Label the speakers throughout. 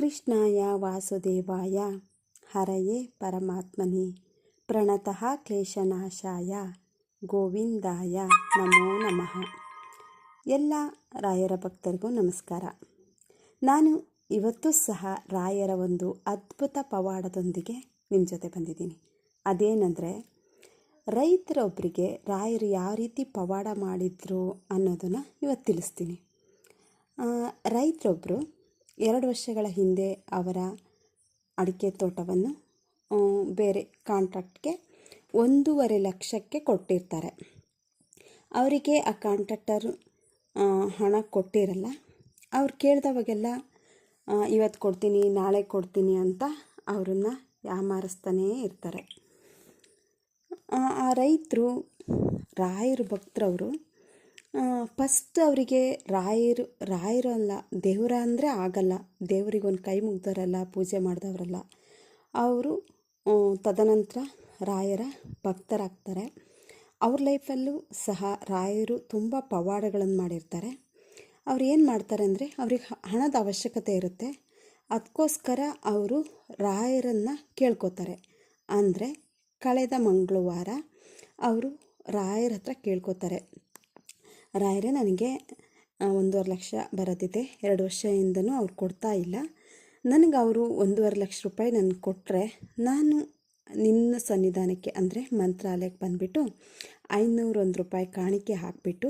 Speaker 1: ಕೃಷ್ಣಾಯ ವಾಸುದೇವಾಯ. ಹರಯೇ ಪರಮಾತ್ಮನಿ. ಪ್ರಣತಃ ಕ್ಲೇಶನಾಶಾಯ. ಗೋವಿಂದಾಯ. ನಮೋ ನಮಃ. ಎಲ್ಲ ರಾಯರ ಭಕ್ತರಿಗೂ ನಮಸ್ಕಾರ. ನಾನು ಇವತ್ತು ಸಹ ರಾಯರ ಒಂದು ಅದ್ಭುತ ಪವಾಡದೊಂದಿಗೆ ನಿಮ್ಮ ಜೊತೆ ಬಂದಿದ್ದೀನಿ. ಅದೇನೆಂದರೆ ರೈತರೊಬ್ಬರಿಗೆ ರಾಯರು ಯಾವ ರೀತಿ ಪವಾಡ ಮಾಡಿದ್ರು ಅನ್ನೋದನ್ನು ಇವತ್ತು ತಿಳಿಸ್ತೀನಿ. ರೈತರೊಬ್ಬರು ಎರಡು ವರ್ಷಗಳ ಹಿಂದೆ ಅವರ ಅಡಿಕೆ ತೋಟವನ್ನು ಬೇರೆ ಕಾಂಟ್ರಾಕ್ಟ್ಗೆ ಒಂದೂವರೆ ಲಕ್ಷಕ್ಕೆ ಕೊಟ್ಟಿರ್ತಾರೆ. ಅವರಿಗೆ ಆ ಕಾಂಟ್ರಾಕ್ಟರ್ ಹಣ ಕೊಟ್ಟಿರಲ್ಲ. ಅವ್ರು ಕೇಳಿದವಾಗೆಲ್ಲ ಇವತ್ತು ಕೊಡ್ತೀನಿ, ನಾಳೆ ಕೊಡ್ತೀನಿ ಅಂತ ಅವರನ್ನು ಯಾಮಾರಿಸ್ತಾನೇ ಇರ್ತಾರೆ. ಆ ರೈತರು, ರಾಯರು ಭಕ್ತರವರು ಫಸ್ಟ್ ಅವರಿಗೆ ರಾಯರು ರಾಯರು ಅಲ್ಲ, ದೇವರ ಅಂದರೆ ಆಗಲ್ಲ. ದೇವರಿಗೊಂದು ಕೈ ಮುಗ್ದವರಲ್ಲ ಪೂಜೆ ಮಾಡಿದವರಲ್ಲ. ಅವರು ತದನಂತರ ರಾಯರ ಭಕ್ತರಾಗ್ತಾರೆ. ಅವ್ರ ಲೈಫಲ್ಲೂ ಸಹ ರಾಯರು ತುಂಬ ಪವಾಡಗಳನ್ನು ಮಾಡಿರ್ತಾರೆ. ಅವ್ರು ಏನು ಮಾಡ್ತಾರೆ ಅಂದರೆ, ಅವ್ರಿಗೆ ಹಣದ ಅವಶ್ಯಕತೆ ಇರುತ್ತೆ. ಅದಕ್ಕೋಸ್ಕರ ಅವರು ರಾಯರನ್ನು ಕೇಳ್ಕೊತಾರೆ. ಅಂದರೆ, ಕಳೆದ ಮಂಗಳವಾರ ಅವರು ರಾಯರ ಹತ್ರ ಕೇಳ್ಕೊತಾರೆ. ರಾಯರೇ ನನಗೆ ಒಂದೂವರೆ ಲಕ್ಷ ಬರೋದಿದೆ ಎರಡು ವರ್ಷದಿಂದನೂ ಅವ್ರು ಕೊಡ್ತಾ ಇಲ್ಲ. ನನಗೆ ಅವರು ಒಂದೂವರೆ ಲಕ್ಷ ರೂಪಾಯಿ ನನಗೆ ಕೊಟ್ಟರೆ ನಾನು ನಿನ್ನ ಸನ್ನಿಧಾನಕ್ಕೆ ಅಂದರೆ ಮಂತ್ರಾಲಯಕ್ಕೆ ಬಂದುಬಿಟ್ಟು ಐನೂರೊಂದು ರೂಪಾಯಿ ಕಾಣಿಕೆ ಹಾಕಿಬಿಟ್ಟು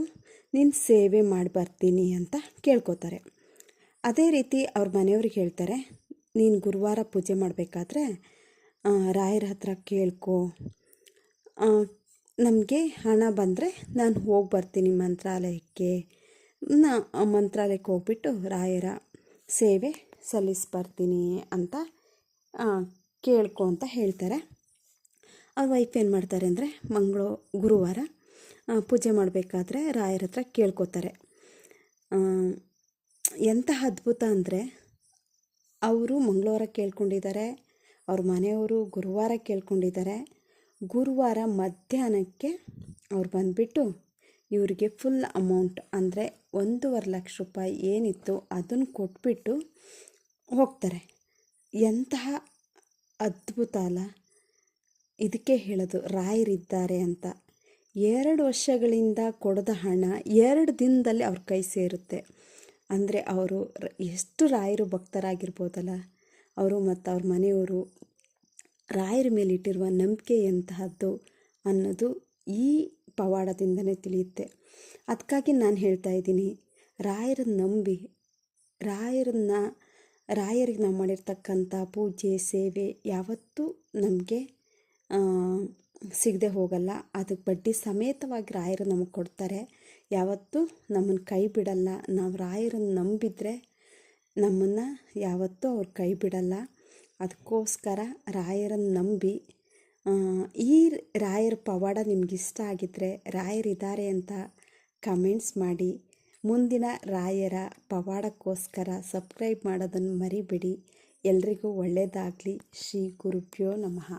Speaker 1: ನಿನ್ನ ಸೇವೆ ಮಾಡಿ ಬರ್ತೀನಿ ಅಂತ ಕೇಳ್ಕೊತಾರೆ. ಅದೇ ರೀತಿ ಅವ್ರ ಮನೆಯವ್ರಿಗೆ ಹೇಳ್ತಾರೆ, ನೀನು ಗುರುವಾರ ಪೂಜೆ ಮಾಡಬೇಕಾದ್ರೆ ರಾಯರ ಹತ್ರ ಕೇಳ್ಕೊ. ನಮಗೆ ಹಣ ಬಂದರೆ ನಾನು ಹೋಗಿ ಬರ್ತೀನಿ ಮಂತ್ರಾಲಯಕ್ಕೆ. ನಾ ಮಂತ್ರಾಲಯಕ್ಕೆ ಹೋಗ್ಬಿಟ್ಟು ರಾಯರ ಸೇವೆ ಸಲ್ಲಿಸಿ ಬರ್ತೀನಿ ಅಂತ ಕೇಳ್ಕೊ ಅಂತ ಹೇಳ್ತಾರೆ. ಅವ್ರ ವೈಫ್ ಏನು ಮಾಡ್ತಾರೆ ಅಂದರೆ ಮಂಗಳೂ, ಗುರುವಾರ ಪೂಜೆ ಮಾಡಬೇಕಾದ್ರೆ ರಾಯರ ಹತ್ರ ಕೇಳ್ಕೊತಾರೆ. ಎಂಥ ಅದ್ಭುತ ಅಂದರೆ ಅವರು ಮಂಗಳವಾರ ಕೇಳ್ಕೊಂಡಿದ್ದಾರೆ, ಅವ್ರ ಮನೆಯವರು ಗುರುವಾರ ಕೇಳ್ಕೊಂಡಿದ್ದಾರೆ. ಗುರುವಾರ ಮಧ್ಯಾಹ್ನಕ್ಕೆ ಅವ್ರು ಬಂದುಬಿಟ್ಟು ಇವರಿಗೆ ಫುಲ್ ಅಮೌಂಟ್ ಅಂದರೆ ಒಂದೂವರೆ ಲಕ್ಷ ರೂಪಾಯಿ ಏನಿತ್ತು ಅದನ್ನು ಕೊಟ್ಬಿಟ್ಟು ಹೋಗ್ತಾರೆ. ಎಂತಹ ಅದ್ಭುತ ಅಲ್ಲ. ಇದಕ್ಕೆ ಹೇಳೋದು ರಾಯರಿದ್ದಾರೆ ಅಂತ. ಎರಡು ವರ್ಷಗಳಿಂದ ಕೊಡದ ಹಣ ಎರಡು ದಿನದಲ್ಲಿ ಅವ್ರ ಕೈ ಸೇರುತ್ತೆ. ಅಂದರೆ ಅವರು ಎಷ್ಟು ರಾಯರು ಭಕ್ತರಾಗಿರ್ಬೋದಲ್ಲ. ಅವರು ಮತ್ತು ಅವ್ರ ಮನೆಯವರು ರಾಯರ ಮೇಲೆ ಇಟ್ಟಿರುವ ನಂಬಿಕೆ ಎಂತಹದ್ದು ಅನ್ನೋದು ಈ ಪವಾಡದಿಂದನೇ ತಿಳಿಯುತ್ತೆ. ಅದಕ್ಕಾಗಿ ನಾನು ಹೇಳ್ತಾ ಇದ್ದೀನಿ ರಾಯರನ್ನ ನಂಬಿ, ರಾಯರನ್ನ, ರಾಯರಿಗೆ ನಾವು ಮಾಡಿರ್ತಕ್ಕಂಥ ಪೂಜೆ, ಸೇವೆ ಯಾವತ್ತೂ ನಮಗೆ ಸಿಗದೆ ಹೋಗಲ್ಲ. ಅದಕ್ಕೆ ಬಡ್ಡಿ ಸಮೇತವಾಗಿ ರಾಯರು ನಮಗೆ ಕೊಡ್ತಾರೆ. ಯಾವತ್ತೂ ನಮ್ಮನ್ನು ಕೈ ಬಿಡಲ್ಲ. ನಾವು ರಾಯರನ್ನು ನಂಬಿದರೆ ನಮ್ಮನ್ನು ಯಾವತ್ತೂ ಅವ್ರು ಕೈ ಬಿಡಲ್ಲ. ಅದಕ್ಕೋಸ್ಕರ ರಾಯರನ್ನು ನಂಬಿ ಈ ರಾಯರ ಪವಾಡ ನಿಮ್ಗೆ ಇಷ್ಟ ಆಗಿದ್ದರೆ ರಾಯರಿದ್ದಾರೆ ಅಂತ ಕಮೆಂಟ್ಸ್ ಮಾಡಿ. ಮುಂದಿನ ರಾಯರ ಪವಾಡಕ್ಕೋಸ್ಕರ ಸಬ್ಸ್ಕ್ರೈಬ್ ಮಾಡೋದನ್ನು ಮರಿಬೇಡಿ. ಎಲ್ರಿಗೂ ಒಳ್ಳೆಯದಾಗಲಿ ಶ್ರೀ ಗುರುಭ್ಯೋ ನಮಃ.